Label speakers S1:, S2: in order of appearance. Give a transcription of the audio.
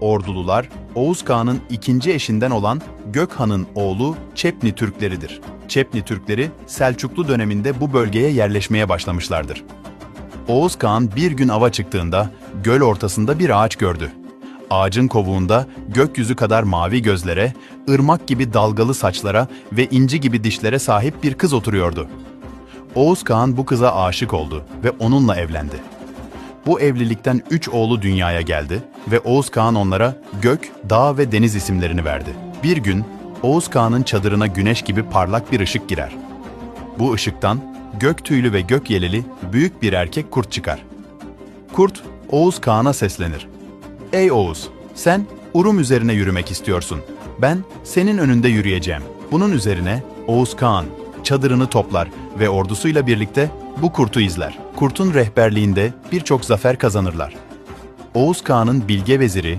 S1: Ordulular, Oğuz Kağan'ın ikinci eşinden olan Gökhan'ın oğlu Çepni Türkleridir. Çepni Türkleri Selçuklu döneminde bu bölgeye yerleşmeye başlamışlardır. Oğuz Kağan bir gün ava çıktığında göl ortasında bir ağaç gördü. Ağacın kovuğunda gökyüzü kadar mavi gözlere, ırmak gibi dalgalı saçlara ve inci gibi dişlere sahip bir kız oturuyordu. Oğuz Kağan bu kıza aşık oldu ve onunla evlendi. Bu evlilikten üç oğlu dünyaya geldi ve Oğuz Kağan onlara gök, dağ ve deniz isimlerini verdi. Bir gün Oğuz Kağan'ın çadırına güneş gibi parlak bir ışık girer. Bu ışıktan gök tüylü ve gök yeleli büyük bir erkek kurt çıkar. Kurt, Oğuz Kağan'a seslenir. Ey Oğuz, sen Urum üzerine yürümek istiyorsun. Ben senin önünde yürüyeceğim. Bunun üzerine Oğuz Kağan çadırını toplar ve ordusuyla birlikte bu kurtu izler. Kurtun rehberliğinde birçok zafer kazanırlar. Oğuz Kağan'ın bilge veziri